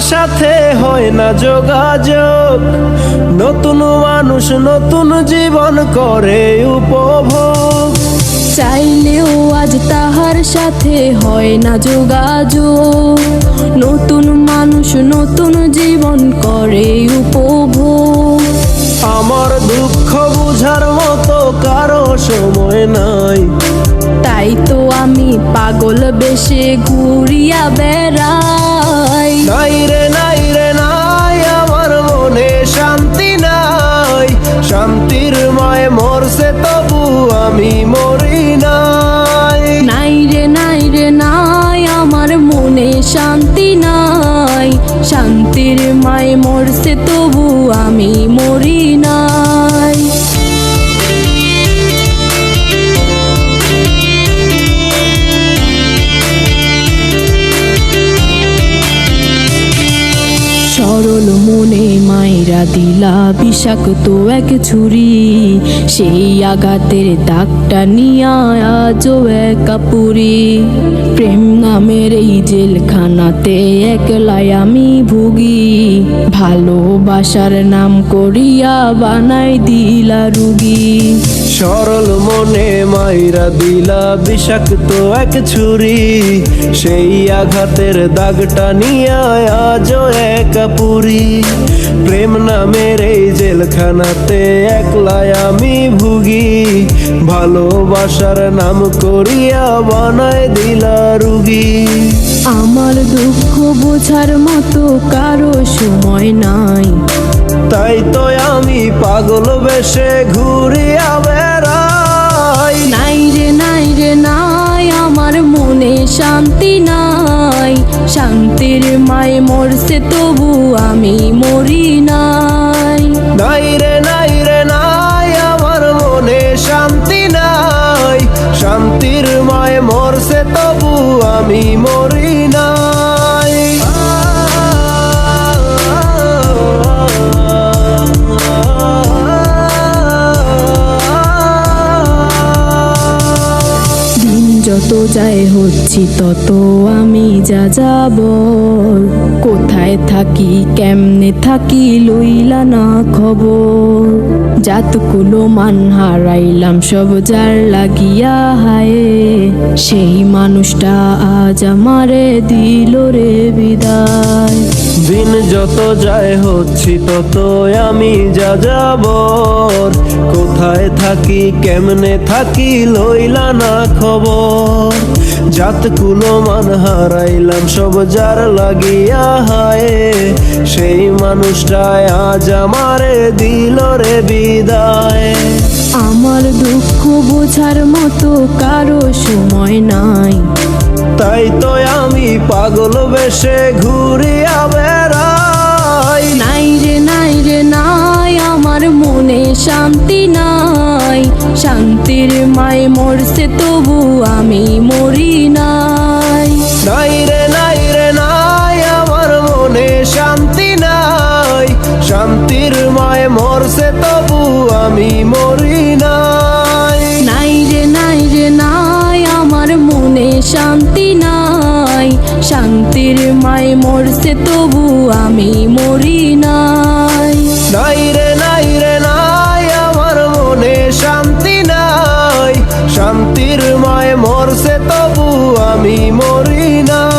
সাথে হয় না যোগাযোগ। নতুন মানুষ নতুন জীবন করে উপভোগ। চাইলেও আজ তাহার সাথে হয় না যোগাযোগ। নতুন মানুষ নতুন জীবন করে উপভোগ। আমার দুঃখ বুঝার মতো কারও সময় নাই। তাই তো আমি পাগল বেশে ঘুরিয়া বেড়াই। নাই রে নাই রে নাই আমার মনে শান্তি নাই। শান্তির মায় মরছে তবু আমি মরি নাই। নাই রে নাই রে নাই আমার মনে শান্তি নাই। শান্তির মায় মরছে তবু আমি মরি নাই সরল মনে মায়েরা দিলা বিষাক্ত এক ছুরি। সেই আঘাতের দাগটা নিয়া আজও একা পুরি। প্রেম নামের এই জেলখানাতে একলাই আমি ভুগি। ভালোবাসার নাম করিয়া বানাই দিলা রুগী। সরল মনে মাইরা দিলা বিষাক্ত এক ছুরি। সেই আঘাতের দাগটা নিয়ে আজও একা পুরি। প্রেম নামের এই জেলখানাতে একলাই আমি ভুগি। ভালোবাসার নাম করিয়া বানায় দিলা রুগী। আমার দুঃখ বোঝার মতো কারও সময় নাই। তাই তো আমি পাগল বেশে ঘুরিয়া নাই, আমার মনে শান্তি নাই। শান্তির মায় মরছে তবু আমি মরি নাই। নাই রে নাই রে, নাই, আমার মনে শান্তি নাই। শান্তির মায় মরছে তবু আমি মরি যত যায় হচ্ছি, তত আমি যা যাব। কোথায় থাকি, কেমনে থাকি, লইলা না খবর। জাতকুলো মান হারাইলাম, সব যার লাগিয়া হায়। সেই মানুষটা আজ আমারে দিল রে বিদায়। দিন যত যায় হচ্ছি তত আমি যা যাবর কোথায় থাকি কেমনে থাকি লইলা না খবর? জাত কুলো মান হারাইলাম সব যার লাগিয়া হায়। সেই মানুষটায় আজ আমারে দিল রে বিদায়। আমার দুঃখ বোঝার মতো কারও সময় নাই। তাই তো আমি পাগল বেশে ঘুরিয়া শান্তির মায় মরছে তবু আমি মরি নাই। নাই রে নাই রে নাই আমার মনে শান্তি নাই। শান্তির মায় মরছে তবু আমি মরি নাই। নাই রে নাই রে নাই আমার মনে শান্তি নাই। শান্তির মায় মরছে তবু আমি মরি নাই। নাই রে শান্তির মরছে তবু আমি মরি নাই